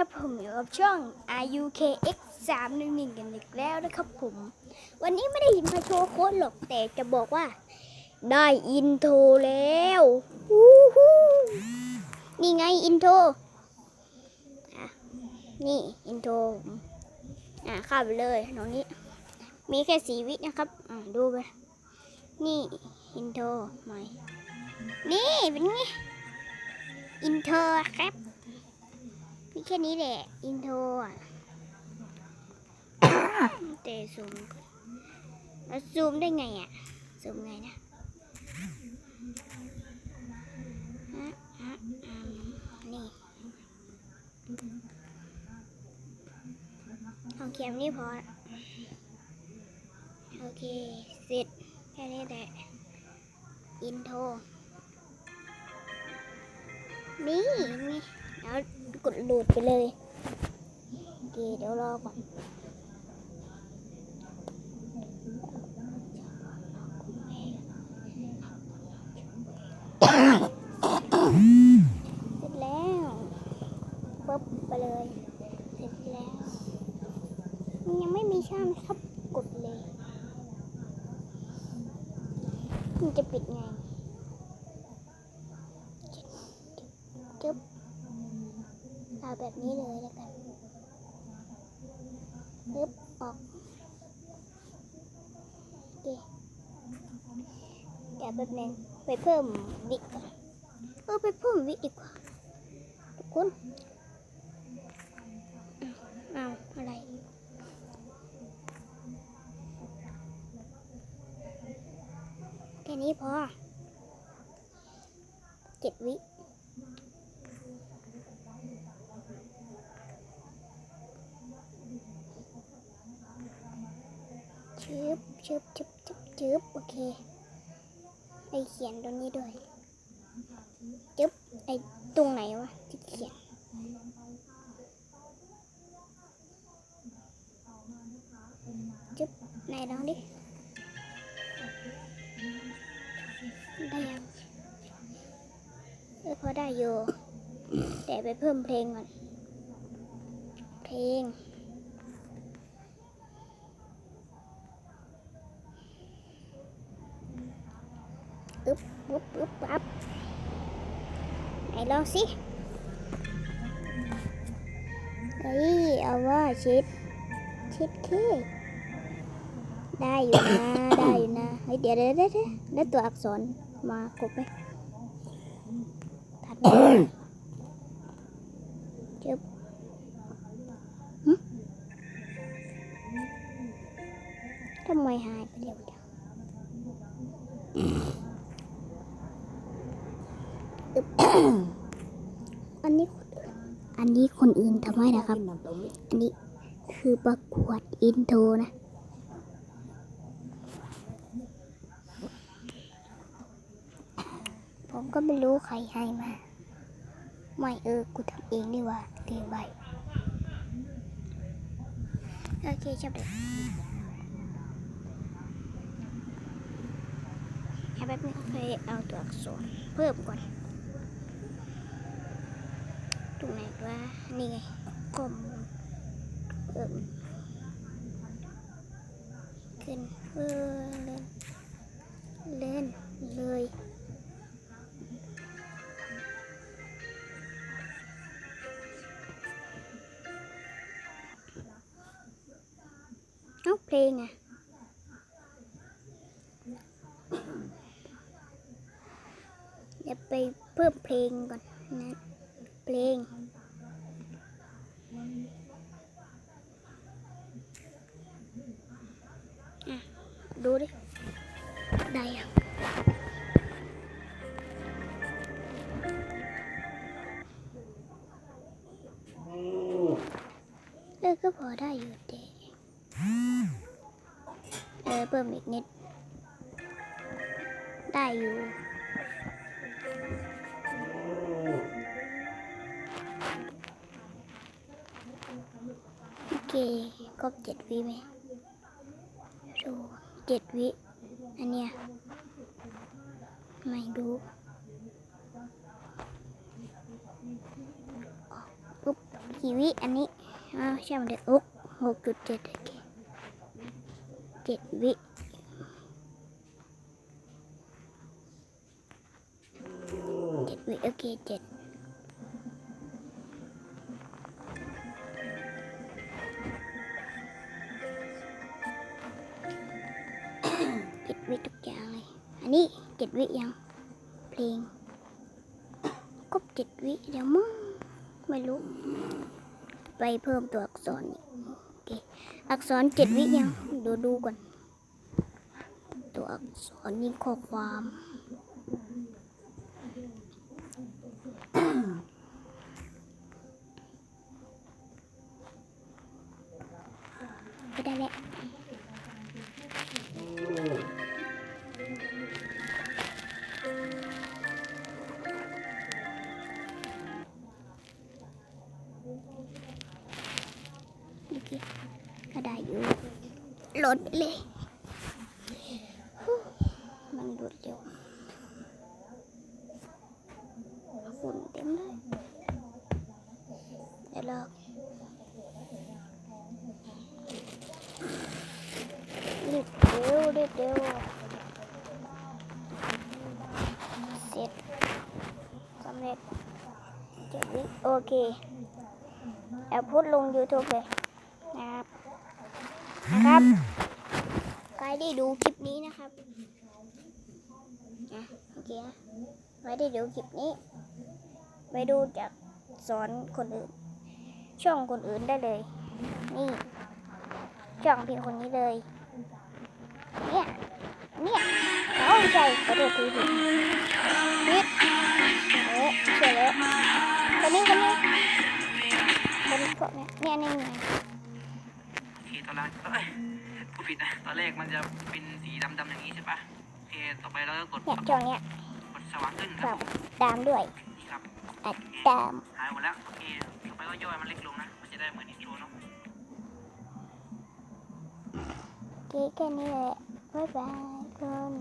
ครับผมอยู่กับช่อง RUKX 3 1 1กันอีกแล้วนะครับผม วันนี้ไม่ได้มาโชว์โค้ดหรอกแต่จะบอกว่า ได้อินโทรแล้ววู้ฮู้นี่ไงอินโทรนี่อินโทรอะเข้าไปเลยตรงนี้ มีแค่สีวินะครับอะดูไป นี่อินโทรใหม่ นี่เป็นไงอินโทรครับ มีแค่นี้แหละ อินโทรอะแต่ซูมแล้วซูมได้ไงอะ ซูมไงนะอะอะอืมนี่เอาเขียมนี่พอ โอเคเสร็จแค่นี้แหละ อินโทร นี่นี่แล้ว กดโหลดไปเลยโอเคเดี๋ยวรอก่อนเสร็จแล้วปุ๊บไปเลยเสร็จแล้วมันยังไม่มีช่างครับกดเลยมันจะปิดไง จึ๊บเอา แบบนี้เลยแล้วกันปึ๊บออกโอเคเดี๋ยวแบบนึงไปเพิ่มวิกก่อนเออไปเพิ่มวิกดีกว่าทุกคนอ้าเอาอะไรแค่นี้พอเจ็ดวิ ชึบชึบชึบชึบชึบโอเค ไปเขียนตรงนี้ด้วยจึ๊บไอตรงไหนวะที่เขียนจึ๊บไหนลองดิ ได้ยังเออพอได้อยู่ แต่ไปเพิ่มเพลงก่อน เพลง ปุ๊บปุ๊บปั๊บไหนลองสิเฮ้ยเอาว่าชิดชิดเคได้อยู่นะ ได้อยู่นะ เฮ้ยเดี๋ยวเดี๋ยวเดี๋ยวได้ตัวอักษรมากรบไหมถัดมา อันนี้ อันนี้คนอื่นทำไมนะครับ อันนี้คือประกวดอินโทรนะ ผมก็ไม่รู้ใครให้มา ไม่เออ กูทำเองดีกว่าเรียงใบโอเคชอบเลยแป๊บนึงไปเอาตัวอักษรเพิ่มก่อน ตรงไหนวะนี่ไงกลมเอิ่มขึ้นเออเล่นเล่นเลยเอ้าเพลงอะเดี๋ยวไปเพิ่มเพลงก่อนนะ เพลง ดูดิ ได้ยังเออก็พอได้อยู่เดเออเพิ่มอีกนิด ได้อยู่ เคครบเจ็ดวิไหมดูเจ็ดวิ อันเนี้ย ไม่รู้ออกปุ๊บโอเคกี่วิ อันนี้อ้าวใช่มันเด็กหกหกจุดเจ็ดโอเคเจ็ดวิเจ็ดวิโอเคเจ็ด อันนี้เจ็ดวิยังเพลงครบเจ็ดวิเดียวมั้งไม่รู้ ไปเพิ่มตัวอักษรอีกโอเคอักษรเจ็ดวิยังดูดูก่อน ตัวอักษรนี่ข้อความไม่ได้แล้ว ก็ได้อยู่โหลดไปเลยฮู้มันรวดเร็วฝุ่นเต็มเลยเดี๋ยวเรารีบเร็วรีบเร็วเสร็จสำเร็จเจ็ดวิโอเคแอบพูดลง YouTube เลยนะครับ นะครับใครได้ดูคลิปนี้นะครับอะโอเคนะใครได้ดูคลิปนี้ ไปดูจากสอนคนอื่น ช่องคนอื่นได้เลย นี่ ช่องเพียงคนนี้เลย เนี่ย เนี่ยเอาใจขอโทษทีผิดผิดเอ๊ะเฉยแล้วคนนี้คนนี้คนพวกเนี้ยเนี่ยนี่ ตอนแรกเอ้ยผู้ผิดนะตอนแรกมันจะเป็นสีดำๆอย่างนี้ใช่ปะโอเคต่อไปเราก็กดเนี่ยช่องเนี้ยกดสว่างขึ้นคฝารับกตามด้วยนี่ครับอัดตามหายหมดแล้วโอเคต่อไปก็ย่อยมันเล็กลงนะมันจะได้เหมือนอินโทรเนาะโอเคแค่นี้แหละบ๊ายบายคน